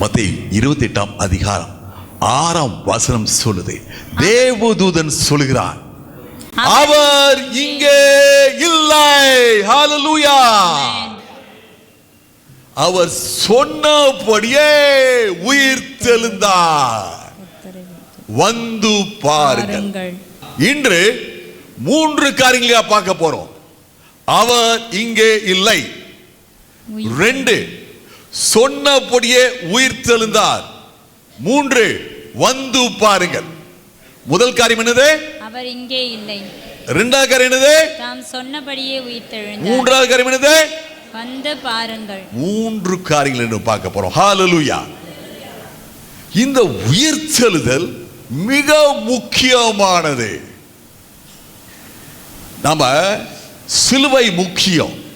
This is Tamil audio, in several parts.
மத்திய இருபத்தி எட்டாம் அதிகாரம் ஆறாம் வசனம் சொல்லுது. தேவதூதன் சொல்கிறான் அவர் இங்கே இல்லை. ஹalleluya அவர் சொன்னபடியே உயிர் தெழுந்தார். வந்து பாருங்கள். இன்று மூன்று காரியங்களா பார்க்க போறோம். அவர் இங்கே இல்லை. ரெண்டு சொன்னபடியே உயிர் தெழுந்தார். மூன்று வந்து பாருங்கள். முதல் காரியம் என்னது? அவர் இங்கே இல்லை. இரண்டாவது காரியம் என்னது? தாம் சொன்னபடியே உயிர் தெழுந்தார். மூன்றாவது காரியம் என்னது? வந்து பாருங்கள். மூன்று காரியங்கள் என்று பார்க்க போறோம். ஹalleluya இந்த உயிர்த்தெழுதல் மிக முக்கியமானது. நம்ம சிலுவை முக்கியம்.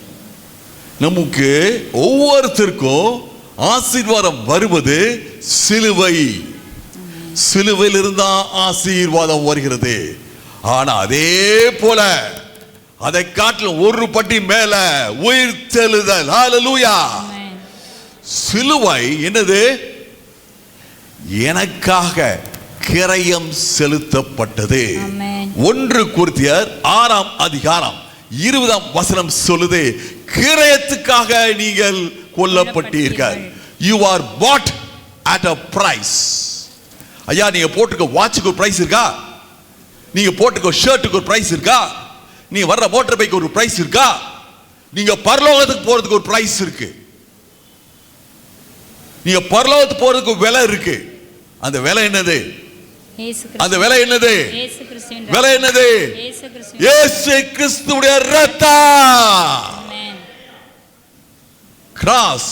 நமக்கு ஒவ்வொருத்தருக்கும் ஆசீர்வாதம் வருவது சிலுவை. சிலுவையில் இருந்தா ஆசீர்வாதம் வருகிறது. ஆனா அதே போல அதை காட்டிலும் ஒரு பட்டி மேல உயிர்த்தெழுதல் ஹalleluya ஆமென். சிலுவை என்னது? எனக்காக கிரயம் செலுத்தப்பட்டது. ஒன்று குருத்தியர் ஆறாம் அதிகாரம் இருபதாம் வசனம் சொல்லுது கிரயத்துக்காக நீங்கள் கொல்லப்பட்டீர்கள். You are bought at a price ஐயா நீங்க போட்டுக்க வாட்சுக்கு ஒரு பிரைஸ் இருக்கா? நீங்க போட்டுக்க ஷர்ட்டுக்கு ஒரு பிரைஸ் இருக்கா? நீங்க வர்ற மோட்டார் பைக்கு ஒரு பிரைஸ் இருக்கா? நீங்க பரலோகத்துக்கு போறதுக்கு ஒரு பிரைஸ் இருக்கு. நீங்க பரலோகத்துக்கு போறதுக்கு விலை இருக்கு. அந்த விலை என்னது? அந்த விலை என்னது? விலை என்னது? இயேசு கிறிஸ்துவுடைய ரத்தம். Cross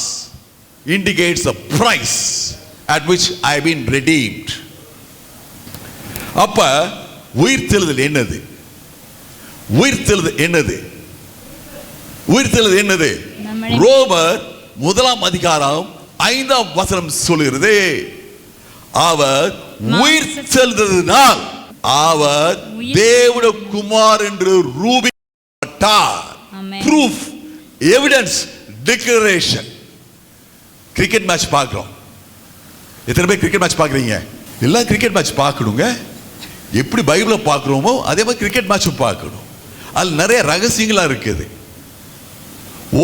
indicates the price at which have been redeemed. அப்ப உயிர்த்தெழுதல் என்னது? உயிர்த்தெழுதல் என்னது? உயிர்த்தெழுதல் என்னது? ரோமர் முதலாம் அதிகாரம் ஐந்தாம் வசனம் சொல்கிறது அவர் உயிர் செல்ததினால் அவர் தேவனுடைய குமார் என்று. Proof evidence declaration cricket match பார்க்குறோம். எத்தனை பேர் கிரிக்கெட் மேட்ச் பார்க்குறீங்க? எல்லாம் கிரிக்கெட் மேட்ச் பார்க்கணுங்க. எப்படி பைபிளை பார்க்குறோமோ அதே மாதிரி கிரிக்கெட் மேட்சும் பார்க்கணும். அதில் நிறைய ரகசியங்களாக இருக்குது.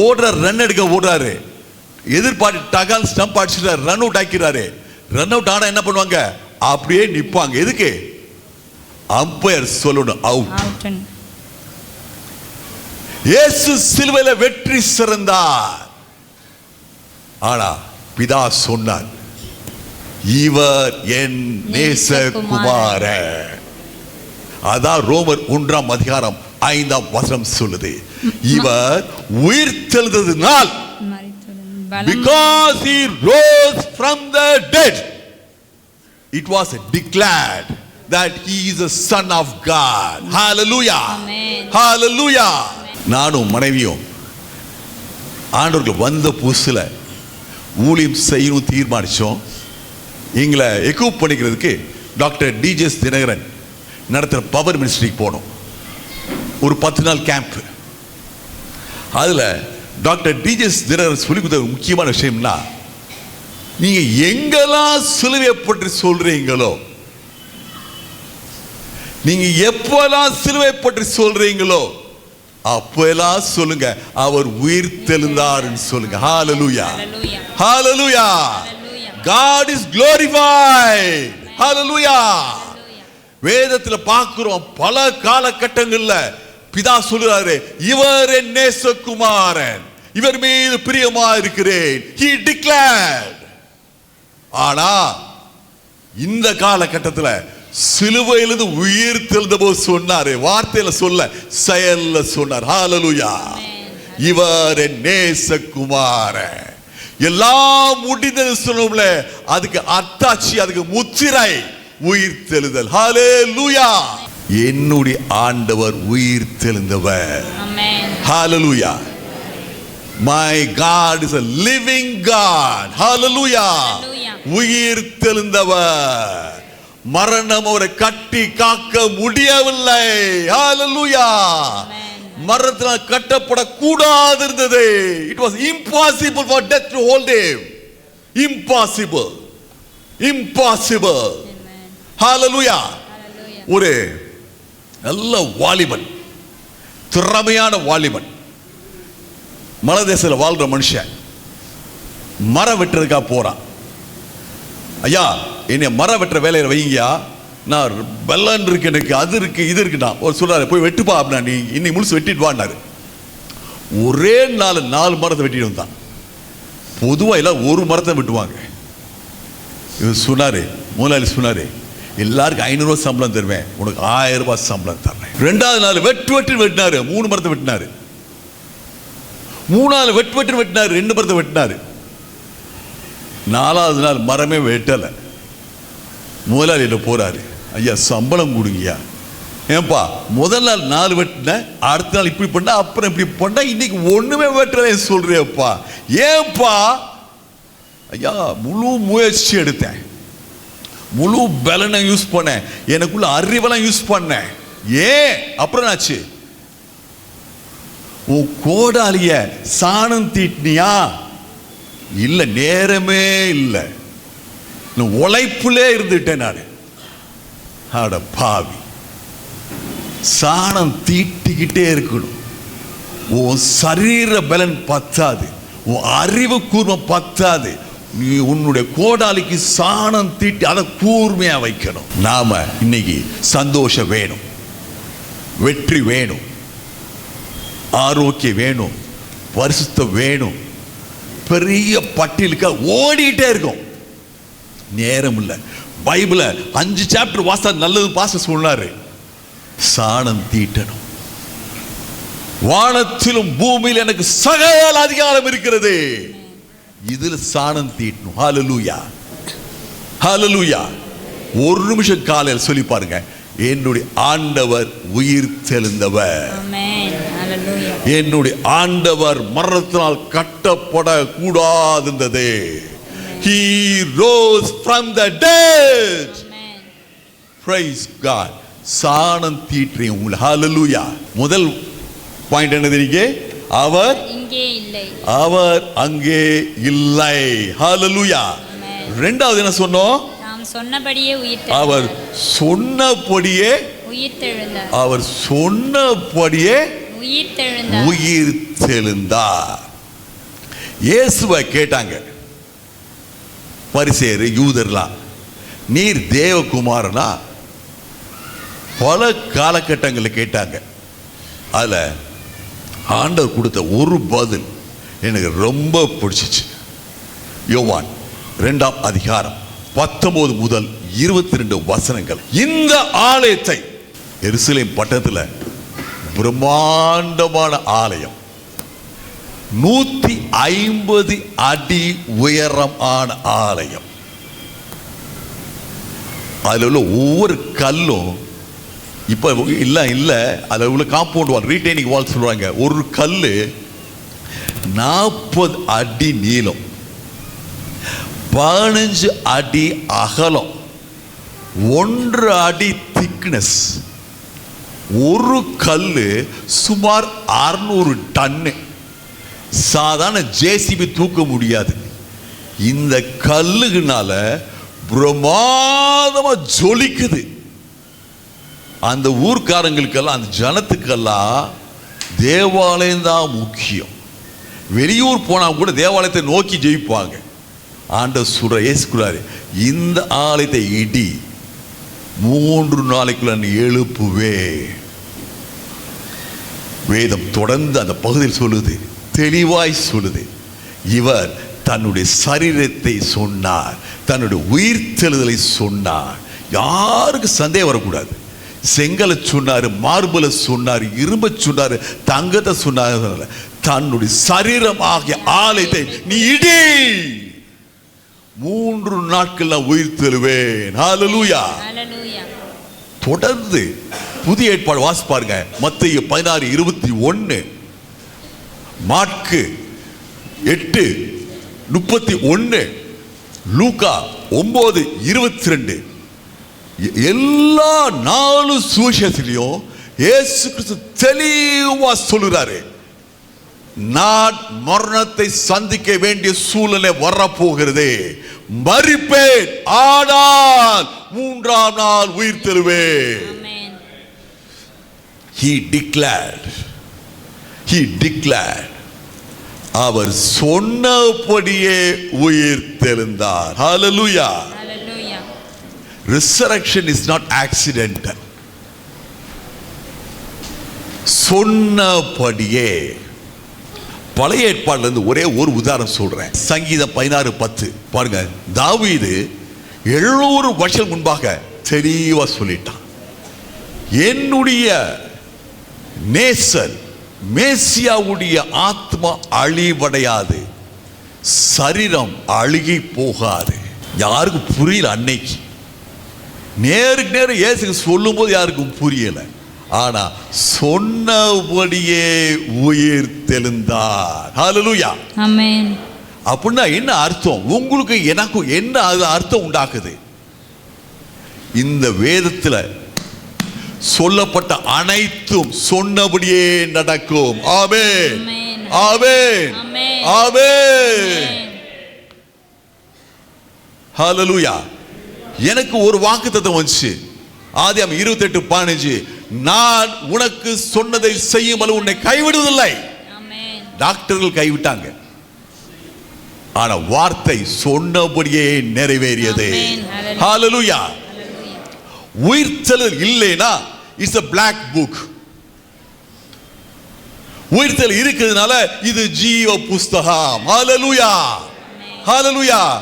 ஓடுற ரன் எடுக்க ஓடுறாரு. எதிர்பார்த்து டகால் ஸ்டம்ப் அடிச்சுட்டாரு ரன் அவுட் ஆக்கிறாரு. ரன் அவுட் ஆனா என்ன பண்ணுவாங்க? அப்படியே நிற்பாங்க எதுக்கு? அம்பையர் சொல்லணும். அவுட் இயேசு சிலுவையில வெற்றி சிறந்தார். ஆனா பிதா சொன்னார் இவர் என் நேசகுமார. அதான் ரோமர் ஒன்றாம் அதிகாரம் ஐந்தாம் வசனம் சொல்லுது இவர் உயிர் தெழுந்ததினால் because he rose from the dead. It was declared that he is a son of god. Hallelujah. Amen. hallelujah. நானும் மனைவியும் ஆண்டவர்கள் வந்த புதுசில் ஊழியம் செய்யணும் தீர்மானித்தோம் எங்களை எக்யூப் பண்ணிக்கிறதுக்கு டாக்டர் டிஜிஎஸ் தினகரன் நடத்துகிற பவர் மினிஸ்ட்ரிக்கு போனோம். ஒரு பத்து நாள் கேம்ப் அதில் டாக்டர் டிஜெஸ் தினகரன் சொல்லி கொடுத்த முக்கியமான விஷயம்னா நீங்கள் எங்கெல்லாம் சிலுவையை பற்றி சொல்கிறீங்களோ நீங்கள் எப்போல்லாம் சிலுவை பற்றி சொல்கிறீங்களோ அப்பெல்லாம் சொல்லுங்க அவர் உயிர் தெழுந்தாருன்னு சொல்லுங்க. Hallelujah. God is glorified. Hallelujah. Hallelujah. வேதத்துல பார்க்கிறோம் பல காலகட்டங்கள்ல பிதா சொல்றாரு இவர் என் நேசகுமாரன். இவர் மீது பிரியமா இருக்கிறேன் he declared. ஆனா இந்த காலகட்டத்துல சிலுவையிலிருந்து உயிர் தெழுந்த போது சொன்னாரு வார்த்தையில சொல்ல செயல்ல சொன்னார். ஹalleluya இவர் என் நேசகுமாரன் எல்லாம் முடிந்தது சொன்னோம்ல அதுக்கு அத்தாட்சி அதுக்கு முத்திரை உயிர் தெழுதல். ஹalleluya என்னுடைய ஆண்டவர் உயிர் தெழுந்தவர். My god is a living god. Hallelujah. Hallelujah. உயிர் தெழுந்தவர். மரணம் அவரை கட்டி காக்க முடியவில்லை. மரணத்தினால் கட்டப்படக்கூடாது இருந்தது it was impossible for death to hold him impossible impossible. ஹalleluya. ஒரு நல்ல வாலிபன் திறமையான வாலிபன் மலதேசத்தில் வாழ்ற மனுஷன் மரம் வெட்டுறதுக்கா போறான். ஐயா என்னை மரம் வெட்டுற வேலையில் வைங்கயா நான் வெள்ளன் இருக்கு எனக்கு அது இருக்கு இது இருக்குண்ணா ஒரு சொல்றாரு போய் வெட்டுப்பா அப்படின்னா நீ இன்னைக்கு முழுசு வெட்டிட்டு வான்னாரு. ஒரே நாள் நாலு மரத்தை வெட்டிட்டு வந்தான். பொதுவாக எல்லாம் ஒரு மரத்தை வெட்டுவாங்க. இவர் சொன்னாரு முதலாளி சொன்னாரு எல்லாருக்கும் ஐநூறுரூவா சம்பளம் தருவேன் உனக்கு ஆயிரம் ரூபாய் சம்பளம் தரேன் ரெண்டாவது நாள் வெட்டு வெட்டு வெட்டினாரு மூணு மரத்தை வெட்டினாரு. மூணாவது வெட்டு வெட்டு வெட்டினாரு ரெண்டு மரத்தை வெட்டினாரு. நாலாவது நாள் மரமே வெட்டலை. முதலாளிகிட்ட போறாரு. ஐயா சம்பளம் கொடுங்கய்யா. ஏன்பா முதல் நாள் நாலு வெட்டின அடுத்த நாள் இப்படி பண்ணா அப்புறம் இப்படி பண்ணா இன்னைக்கு ஒண்ணுமே வெட்டலை சொல்றியப்பா. ஏன்பா? ஐயா முழு முயற்சி எடுத்தேன். முழு பலனை யூஸ் பண்ணேன். எனக்குள்ள அறிவெல்லாம் யூஸ் பண்ணேன். ஏன்? அப்புறம் ஆச்சு உன் கோடாலிய சாணம் தீட்டினியா? இல்லை நேரமே இல்லை. நான் உழைப்புலே இருந்துட்டேன் நான். அட பாவி. சாணம் தீட்டிக்கிட்டே இருக்கணும். உன் சரீர பலன் பத்தாது. உன் அறிவு கூர்மம் பத்தாது. நீ உன்னுடைய கோடாலிக்கு சாணம் தீட்டி அதை கூர்மையாக வைக்கணும். நாம் இன்னைக்கு சந்தோஷம் வேணும். வெற்றி வேணும். ஆரோக்கியம் வேணும். பரிசுத்தம் வேணும். பெரிய பட்டியலுக்காக ஓடிக்கிட்டே இருக்கும். நேரம் இல்லை பைபிள அஞ்சு சாப்டர் வாசா நல்லது பாச சொன்னாரு. சாணம் தீட்டணும். வானத்திலும் பூமியில் எனக்கு சகல அதிகாரம் இருக்கிறது. இதுல சாணம் தீட்டணும். ஹalleluya ஹalleluya ஒரு நிமிஷம் காலையில் சொல்லி பாருங்க. என்னுடைய ஆண்டவர் உயிர். Hallelujah. என்னுடைய ஆண்டவர் மரணத்தினால் கட்டப்பட கூடாதிருந்தது he rose from the dead. Praise god. சாணம் தீற்றி உங்களை ஹalleluya முதல் பாயிண்ட் என்ன தெரியுங்க அவர் இங்கே இல்லை. அவர் அங்கே இல்லை. ஹalleluya Amen. ரெண்டாவது என்ன சொன்னோம்? நாம் சொன்னபடியே உயிர் அவர் சொன்னபடியே உயிர் தெழுந்தார் அவர் சொன்னபடியே உயிர் தெழுந்தார் உயிர் தெழுந்தார் இயேசுவை கேட்டாங்க. பரிசேரு யூதர்லாம் நீர் தேவகுமாரனா? பல காலகட்டங்களில் கேட்டாங்க. அதில் ஆண்டவர் கொடுத்த ஒரு பதில் எனக்கு ரொம்ப பிடிச்சிச்சு. யோவான் ரெண்டாம் அதிகாரம் பத்தொன்பது முதல் இருபத்தி ரெண்டு வசனங்கள். இந்த ஆலயத்தை எருசலேம் பட்டத்தில் பிரம்மாண்டமான ஆலயம். நூத்தி ஐம்பது அடி உயரமான ஆலயம். அதில் உள்ள ஒவ்வொரு கல்லும் இப்போ இல்லை இல்லை அதில் உள்ள காம்பவுண்ட் வால் ரீட்டைனிங் வால் சொல்கிறாங்க ஒரு கல் நாற்பது அடி நீளம் பதினஞ்சு அடி அகலம் ஒன்று அடி திக்னஸ் ஒரு கல் சுமார் அறுநூறு டன்னு. சாதாரண ஜேசிபி தூக்க முடியாது. இந்த கல்லுனால பிரமாதமாக ஜொலிக்குது. அந்த ஊர்க்காரங்களுக்கெல்லாம் அந்த ஜனத்துக்கெல்லாம் தேவாலயம் தான் முக்கியம். வெளியூர் போனால் கூட தேவாலயத்தை நோக்கி ஜெயிப்பாங்க. ஆண்ட சுர ஏசுக்குறாரு இந்த ஆலயத்தை இடி மூன்று நாளைக்குள்ள எழுப்புவே. வேதம் தொடர்ந்து அந்த பகுதியில் சொல்லுது. தெளிவாய் சொல்லுது. இவர் தன்னுடைய சரீரத்தை சொன்னார் தன்னுடைய உயிர்த்தெழுதலை சொன்னார். யாருக்கு சந்தேகம் வரக்கூடாது. செங்கலை சொன்னாரு மார்பலை சொன்னார் இரும்ப சொன்னாரு தங்கத்தை சொன்னார் தன்னுடைய சரீரமாகிய ஆலயத்தை நீ இடி. மூன்று நாட்கள் நான் உயிர் Hallelujah. தொடர்ந்து புதிய ஏற்பாடு வாசி பாருங்க மத்திய பதினாறு இருபத்தி ஒன்னு. மாட்கு எட்டு முப்பத்தி ஒன்னு லூக்கா ஒன்பது இருபத்தி ரெண்டு எல்லா நாலு சுவிசேஷத்திலையும் இயேசு கிறிஸ்து தெளிவா சொல்லுறாரு. நான் மரணத்தை சந்திக்க வேண்டிய சூழ்நிலை வரப்போகிறது. மறிப்பேன் ஆனால் மூன்றாம் நாள் உயிர் தருவேன். He declared he declared அவர் சொன்னபடியே உயிர் தெழுந்தார். Hallelujah. Hallelujah resurrection is not accidental. சொன்னபடியே பழைய ஏற்பாடுல இருந்து ஒரே ஒரு உதாரணம் சொல்றேன். சங்கீதம் பதினாறு பத்து. பாருங்க தாவீது எழுநூறு வருஷம் முன்பாக தெளிவா சொல்லிட்டான். என்னுடைய நேசர் மேசியாவுடைய ஆத்மா அழிவடையாது. சரீரம் அழுகி போகாது. யாருக்கும் புரியல அன்னைக்கு. நேருக்கு நேரம் இயேசுக்கு சொல்லும்போது யாருக்கும் புரியல. ஆனா சொன்னபடியே உயிர் தெளிந்தார் ஹalleluya ஆமென். அப்படின்னா என்ன அர்த்தம்? உங்களுக்கு எனக்கும் என்ன அது அர்த்தம் உண்டாக்குது? இந்த வேதத்துல சொல்லப்பட்ட அனைத்தும் சொன்னபடியே நடக்கும். ஆமென். ஆமென். ஆமென். ஹalleluya எனக்கு ஒரு வாக்குத்தத்தம் வந்துச்சு. ஆதியாம் இருபத்தெட்டு பதினஞ்சு. நான் உனக்கு சொன்னதை செய்யும் அளவு உன்னை கைவிடுவதில்லை. டாக்டர்கள் கைவிட்டாங்க. ஆனா வார்த்தை சொன்னபடியே நிறைவேறியது. ஹalleluya உயிர்த்தெழுதல் இல்லைனா இட்ஸ் a black புக் உயிர்த்தெழுதல் இருக்கிறதுனால இது ஜீவ புஸ்தகம். ஹalleluya ஹalleluya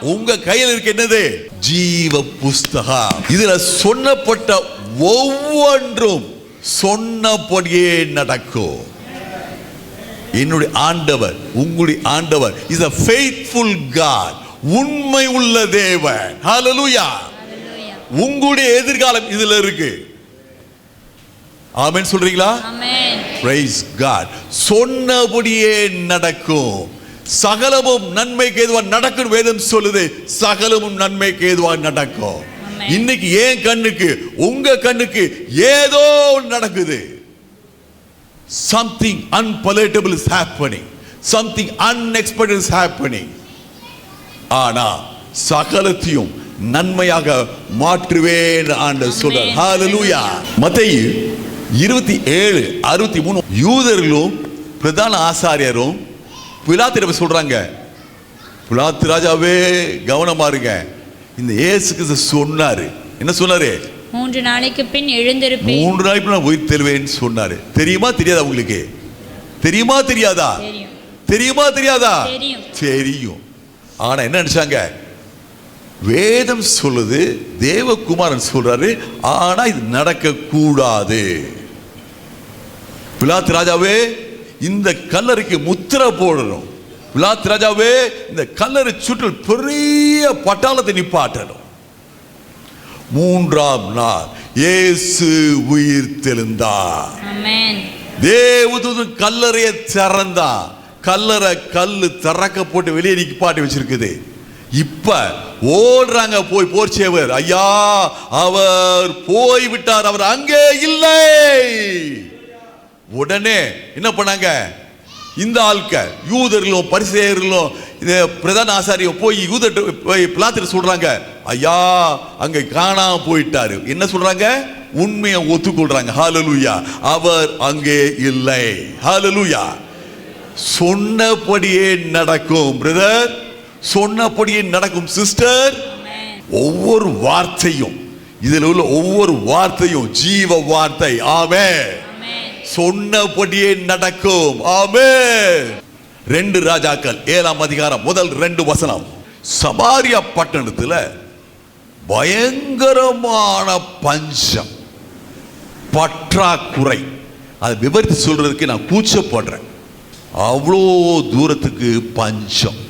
உங்க கையில் இருக்க என்னது? ஜீவ புஸ்தகம். இதுல சொன்னப்பட்ட ஒவ்வொன்றும் சொன்னபடியே நடக்கும். என்னுடைய ஆண்டவர் உங்களுடைய ஆண்டவர் இஸ் a faithful God. உண்மை உள்ள தேவன். ஹalleluya உங்களுடைய எதிர்காலம் இதுல இருக்கு. ஆமென் சொல்றீங்களா? பிரைஸ் காட் சொன்னபடியே நடக்கும். சகலமும் நன்மைக்கு ஏதுவா நடக்கும் வேதம் சொல்லுது. சகலமும் நன்மைக்கு ஏதுவா நடக்கும். இன்னைக்கு ஏன் கண்ணுக்கு உங்க கண்ணுக்கு ஏதோ நடக்குது. Something unpalatable is happening. Something unexpected is happening. ஆனா சகலத்தையும் நன்மையாக மாற்றுவேன் சொல்றார். Amen. ஹalleluya மத்தேயு இருபத்தி ஏழு அறுபத்தி மூணு. யூதர்களும் பிரதான ஆசாரியரும் பிலாத்திரம் சொல்றாங்க? பிலாத்து ராஜாவே கவனமா இருங்க. இந்த கிறிஸ்து சொன்னாரு. என்ன சொன்னாரு? மூன்று நாளைக்கு பின் எழுந்திருப்பேன். மூன்று நாளைக்கு நான் உயிர் தெருவேன்னு சொன்னாரு. தெரியுமா தெரியாதா உங்களுக்கு? தெரியுமா தெரியாதா? தெரியும் தெரியாதா? தெரியும். தெரியும். ஆனா என்ன நினைச்சாங்க? வேதம் சொல்லுது தேவகுமாரன் சொல்றாரு ஆனா இது நடக்க கூடாது பிலாத்து ராஜாவே இந்த கல்லறைக்கு முத்திரை போடணும். பிலாத்து ராஜாவே இந்த கல்லறை சுற்றில் பெரிய பட்டாளத்தை நிப்பாட்டணும் மூன்றாம் நாள் இயேசு உயிர் தெழுந்தார். ஆமென். தேவதூதன் கல்லறையை திறந்தான். கல்லறை கல்லு திறக்க போட்டு வெளியே நிப்பாட்டி வச்சிருக்குது. இப்ப ஓடுறாங்க போய் போர்ச்சேவர் ஐயா அவர் போய் விட்டார் அவர் அங்கே இல்லை. உடனே என்ன பண்ணாங்க? இந்த ஆட்க யூதர்களும் பரிசேயர்களும் பிரதான ஆசாரிய போய் யூதர் போய் பிளாத்திர சொல்றாங்க. ஐயா அங்க காணாம போயிட்டாரு. என்ன சொல்றாங்க? உண்மையை ஒத்துக்கொள்றாங்க. ஹாலலூயா அவர் அங்கே இல்லை. ஹாலலூயா சொன்னபடியே நடக்கும் பிரதர் சொன்னபடியே நடக்கும் சிஸ்டர் ஒவ்வொரு வார்த்தையும் இதில் உள்ள ஒவ்வொரு வார்த்தையும் ஜீவ வார்த்தை. ஆமே சொன்னபடியே நடக்கும். ஆமே ரெண்டு ராஜாக்கள் ஏழாம் அதிகாரம் முதல் ரெண்டு வசனம். சமாரியா பட்டணத்தில் பயங்கரமான பஞ்சம். பற்றாக்குறை. அதை விவரித்து சொல்றதுக்கு நான் கூச்சப்படுறேன். அவ்வளோ தூரத்துக்கு பஞ்சம்.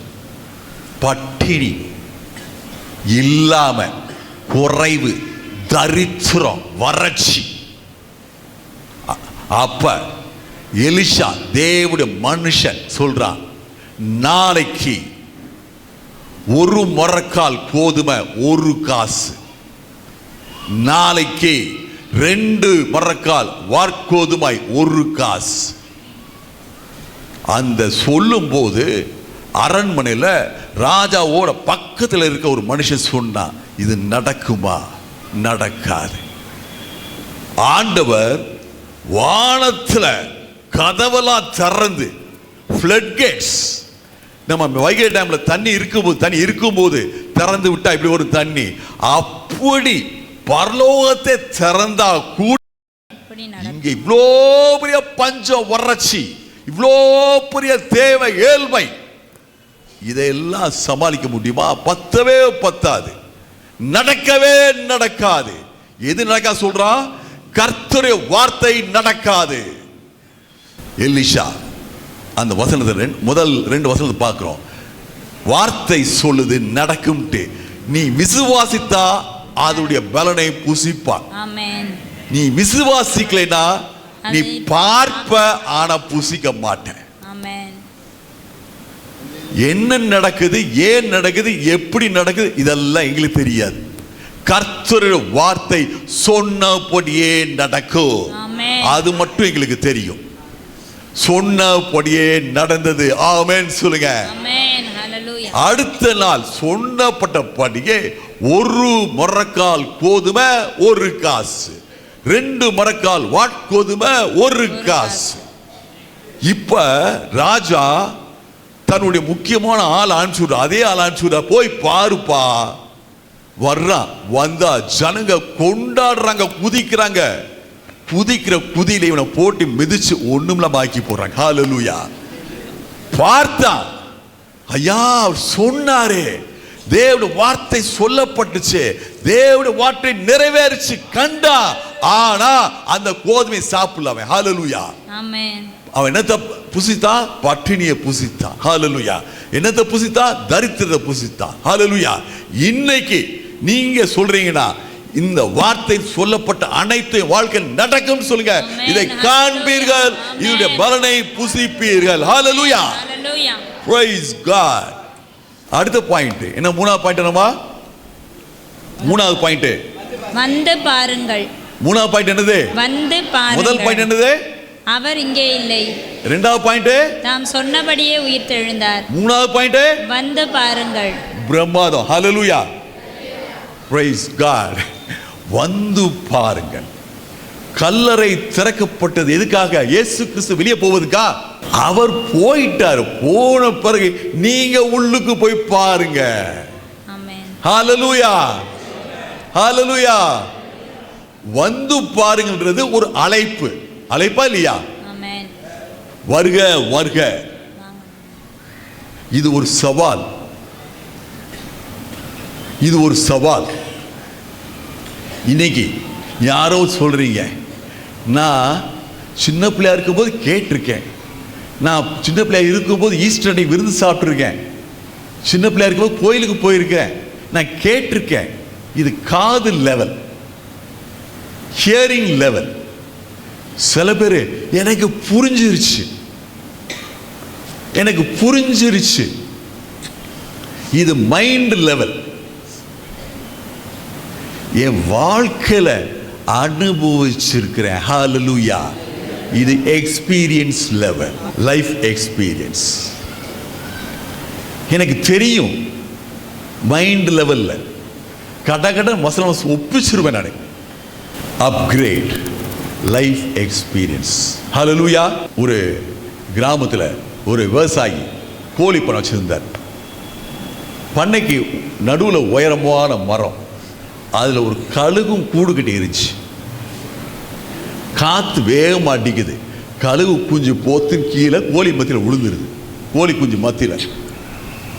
பட்டினி இல்லாம குறைவு தரித்திரம் வறட்சி. அப்ப எலிஷா தேவடைய மனுஷன் சொல்றான் நாளைக்கு ஒரு முறக்கால் கோதுமை ஒரு காசு. நாளைக்கு ரெண்டு மரக்கால் வார்கோதுமை ஒரு காசு. அந்த சொல்லும்போது அரண்மனையில் ராஜாவோட பக்கத்தில் இருக்க ஒரு மனுஷன் சொன்னான் இது நடக்குமா? நடக்காது. ஆண்டவர் வானத்தில் கதவெல்லாம் திறந்து ஃப்ளட் கேட்ஸ் நம்ம வைகை டேம்ல தண்ணி இருக்கும்போது தண்ணி இருக்கும்போது திறந்து விட்டா இப்படி ஒரு தண்ணி. அப்படி பரலோகத்தை திறந்தா கூட இங்க இவ்வளோ பெரிய பஞ்சம் வறட்சி இவ்வளோ பெரிய தேவை ஏழ்மை இதையெல்லாம் சமாளிக்க முடியுமா? பத்தவே பத்தாது. நடக்கவே நடக்காது. எது நடக்கா சொல்றான் கர்த்தருடைய வார்த்தை நடக்காது. எலிஷா அந்த வசனத்தை ரெண்டு- முதல் ரெண்டு வசனத்தை பார்க்கிறோம். வார்த்தை சொல்லுது நடக்கும்ட்டு. நீ விசுவாசித்தா அதனுடைய பலனை புசிப்பான். ஆமென். நீ விசுவாசிக்கலைனா நீ பார்ப்ப ஆனா புசிக்க மாட்ட ஆமென் என்ன நடக்குது ஏன் நடக்குது எப்படி நடக்குது இதெல்லாம் எங்களுக்கு தெரியாது. கர்த்தருடைய வார்த்தை சொன்னபடியே நடக்கும். அது மட்டும் எங்களுக்கு தெரியும். சொன்னபடியே நடந்தது. ஆமென் சொல்லுங்க. அடுத்த நாள் சொன்னப்பட்டபடியே ஒரு மரக்கால் கோதுமை ஒரு காசு. ரெண்டு மரக்கால் வாட்கோதுமை ஒரு காசு. இப்ப ராஜா தன்னுடைய முக்கியமான ஆள் அனுப்பிச்சுடுற அதே ஆள் அனுப்பிச்சுடுற போய் பாருப்பா. வர்றான் வந்தா ஜனங்க கொண்டாடுறாங்க குதிக்கிறாங்க. குதிக்கிற குதியில இவனை போட்டு மிதிச்சு ஒண்ணுமில்லாம பாக்கி போடுறாங்க. ஹாலலூயா பார்த்தான் ஐயா சொன்னாரே. தேவட வார்த்தை சொல்லப்பட்டுச்சு. தேவட வார்த்தை நிறைவேறிச்சு கண்டா. ஆனா அந்த கோதுமை சாப்பிடலாமே அவன். ஆமென் அவன் என்னத்தை புசித்தான் பட்டினியை புசித்தான். ஹalleluya என்னத்தை புசித்தான் தரித்திரத்தை புசித்தான். ஹalleluya இன்னைக்கு நீங்க சொல்றீங்கன்னா இந்த வார்த்தை சொல்லப்பட்ட அனைத்து வாழ்க்கை நடக்கும் சொல்லுங்க. இதை காண்பீர்கள். இதனுடைய பலனை புசிப்பீர்கள். ஹalleluya ஹalleluya praise god. அடுத்த பாயிண்ட் என்ன மூணாவது பாயிண்ட் என்னமா மூணாவது பாயிண்ட் வந்து பாருங்கள். மூணாவது பாயிண்ட் என்னது? வந்து முதல் பாயிண்ட் பாருங்கள் என்னது? அவர் இங்கே இல்லை. ரெண்டாவது பாயிண்ட். தாம் சொன்னபடியே உயிர்த்தெழுந்தார். மூணாவது பாயிண்ட். வந்து பாருங்கள். பிரம்மாதம் ஹalleluya praise god. வந்து பாருங்கள். கல்லறை திறக்கப்பட்டது எதுக்காக? இயேசு கிறிஸ்து வெளியே போவதுக்கா? அவர் போயிட்டாரு. போன பிறகு நீங்க உள்ளுக்கு போய் பாருங்க. ஹalleluya ஹalleluya வந்து பாருங்கன்றது ஒரு அழைப்பு. அழைப்பா இல்லையா? வருக வருக. இது ஒரு சவால். இது ஒரு சவால். இன்னைக்கு யாரோ சொல்றீங்க. நான் சின்ன பிள்ளையா இருக்கும்போது கேட்டிருக்கேன். நான் சின்ன பிள்ளையா இருக்கும்போது ஈஸ்டர் அன்னைக்கு விருந்து சாப்பிட்ருக்கேன் சின்ன பிள்ளையா இருக்கும்போது கோயிலுக்கு போயிருக்கேன். நான் கேட்டிருக்கேன். இது காது லெவல் ஹியரிங் லெவல் சில பேர் எனக்கு புரிஞ்சிருச்சு. எனக்கு புரிஞ்சிருச்சு. இது மைண்ட் லெவல் என் வாழ்க்கையில் அனுபவிச்சிருக்கிறேன் ஹாலலூயா இது எக்ஸ்பீரியன்ஸ் லெவல் லைஃப் எக்ஸ்பீரியன்ஸ் எனக்கு தெரியும் மைண்ட் லெவலில் கட கட வசனம் ஒப்பிச்சிருவேன் நான். அப்கிரேட் லைஃப் எக்ஸ்பீரியன்ஸ் ஹalleluya ஒரு கிராமத்தில் ஒரு விவசாயி கோழி பண்ண வச்சுருந்தார். பண்ணைக்கு நடுவில் உயரமான மரம். அதில் ஒரு கழுகும் கூடுகிட்டே இருந்துச்சு காற்று வேகமாக அடிக்குது. கழுகு குஞ்சு போத்து கீழே கோழி மத்தியில் விழுந்துருது. கோழி குஞ்சு மத்தியில்.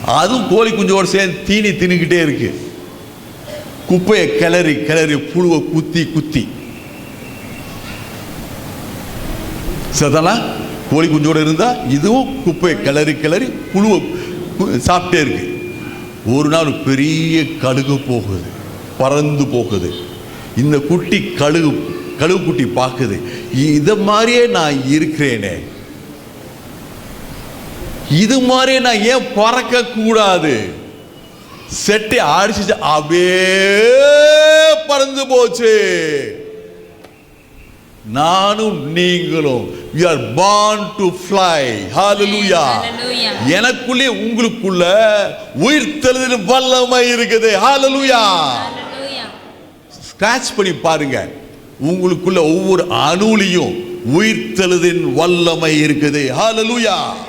அதுவும் கோழி குஞ்சோடு சேர்ந்து தீனி தின்னுக்கிட்டே இருக்குது குப்பையை கிளறி கிளறி புழுவை குத்தி குத்தி. சதனா கோழி குஞ்சோடு இருந்தால் இதுவும் குப்பையை கிளறி கிளறி புழுவை சாப்பிட்டே இருக்கு. ஒரு நாள் பெரிய கழுகு போகுது பறந்து போகுது. இந்த குட்டி கழுகு கழுகு குட்டி பார்க்குது. இதை மாதிரியே நான் இருக்கிறேனே. இது மாதிரியே நான் ஏன் பறக்க கூடாது? செட்டை அடிச்சு அப்படியே பறந்து போச்சு. நானும் நீங்களும் are born to fly. Hallelujah. Hallelujah. எனக்குள்ளே உங்களுக்குள்ள உயிர்த்தெழுதலின் வல்லமை இருக்குது. Hallelujah. Hallelujah. ஸ்கிராச் பண்ணி பாருங்க. உங்களுக்குள்ள ஒவ்வொரு அணுலையும் உயிர்த்தெழுதின் வல்லமை இருக்குது. ஹalleluya